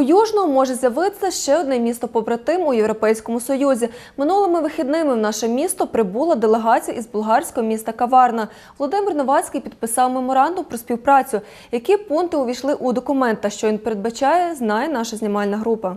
У Южному може з'явитися ще одне місто побратим у Європейському Союзі. Минулими вихідними в наше місто прибула делегація із болгарського міста Каварна. Володимир Новацький підписав меморандум про співпрацю. Які пункти увійшли у документ та що він передбачає, знає наша знімальна група.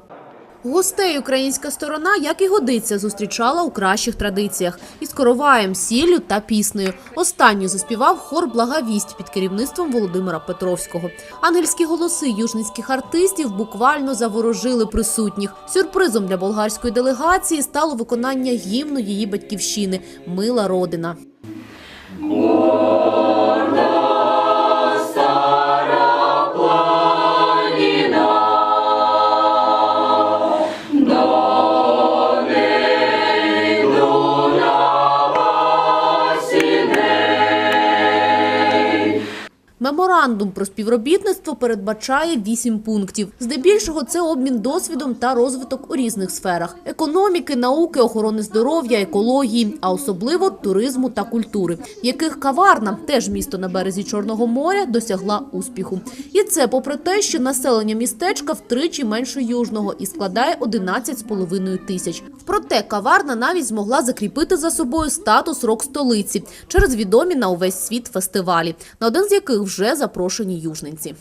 Гостей українська сторона, як і годиться, зустрічала у кращих традиціях із короваєм, сіллю та піснею. Останню заспівав хор Благовість під керівництвом Володимира Петровського. Ангельські голоси южницьких артистів буквально заворожили присутніх. Сюрпризом для болгарської делегації стало виконання гімну її батьківщини Мила родина. Меморандум про співробітництво передбачає вісім пунктів. Здебільшого це обмін досвідом та розвиток у різних сферах: економіки, науки, охорони здоров'я, екології, а особливо туризму та культури, яких каварна, теж місто на березі Чорного моря, досягла успіху. І це попри те, що населення містечка втричі менше южного і складає 11,5 тисяч. Проте каварна навіть змогла закріпити за собою статус рок-столиці через відомі на увесь світ фестивалі, на один з яких вже запрошені южненці.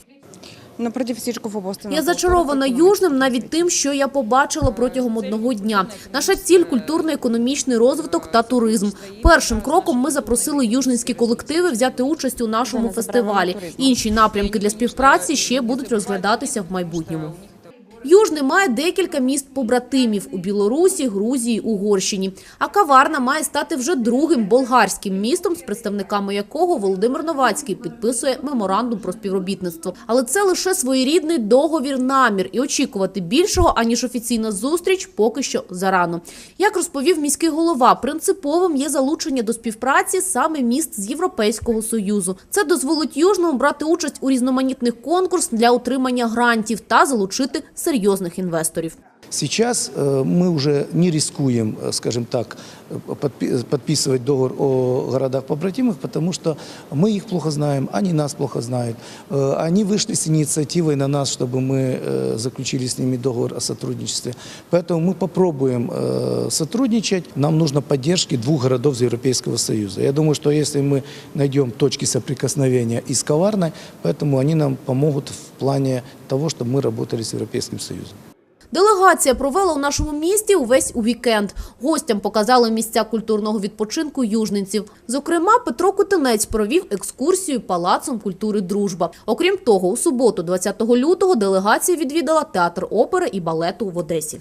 Я зачарована южним навіть тим, що я побачила протягом одного дня. Наша ціль культурно-економічний розвиток та туризм. Першим кроком ми запросили южненські колективи взяти участь у нашому фестивалі. Інші напрямки для співпраці ще будуть розглядатися в майбутньому. Южний має декілька міст побратимів у Білорусі, Грузії, Угорщині. А каварна має стати вже другим болгарським містом, з представниками якого Володимир Новацький підписує меморандум про співробітництво. Але це лише своєрідний договір намір і очікувати більшого аніж офіційна зустріч поки що зарано. Як розповів міський голова, принциповим є залучення до співпраці саме міст з Європейського союзу. Це дозволить южному брати участь у різноманітних конкурсах для отримання грантів та залучити серйозних інвесторів. Сейчас э, мы уже не рискуем, э, скажем так, э, подпи- подписывать договор о городах-побратимах, потому что мы их плохо знаем, они нас плохо знают. Они вышли с инициативой на нас, чтобы мы заключили с ними договор о сотрудничестве. Поэтому мы попробуем сотрудничать. Нам нужно поддержки двух городов из Европейского Союза. Я думаю, что если мы найдем точки соприкосновения и с Коварной, поэтому они нам помогут в плане того, чтобы мы работали с Европейским Союзом. Делегація провела у нашому місті увесь вікенд. Гостям показали місця культурного відпочинку южненців. Зокрема, Петро Кутинець провів екскурсію палацом культури Дружба. Окрім того, у суботу, 20 лютого, делегація відвідала театр опери і балету в Одесі.